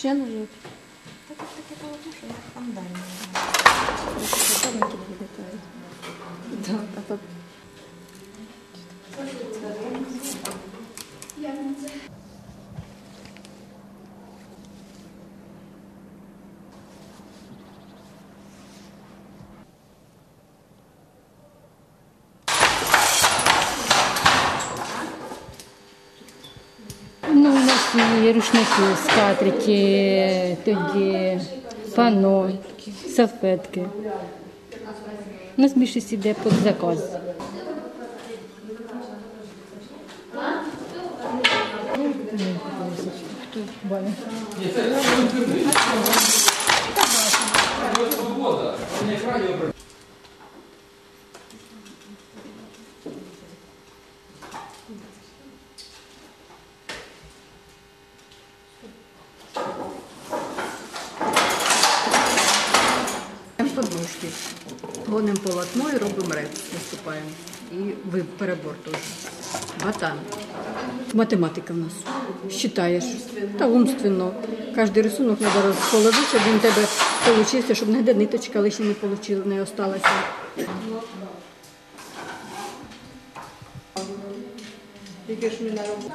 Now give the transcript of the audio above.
Ще ножик. Так таке полотно, що як там далі. Є рушники, скатрики, тоді пано, салфетки. У нас більшість йде під заказ. Подушки. Гонимо полотно і робимо реп, наступаємо. І перебор теж. Батан. Математика в нас. Считаєш. Та умственно. Кожен рисунок треба розположити, щоб він у тебе вийшов, щоб ніде ниточка лише не получила, не осталася. Тільки ж ми на роботу.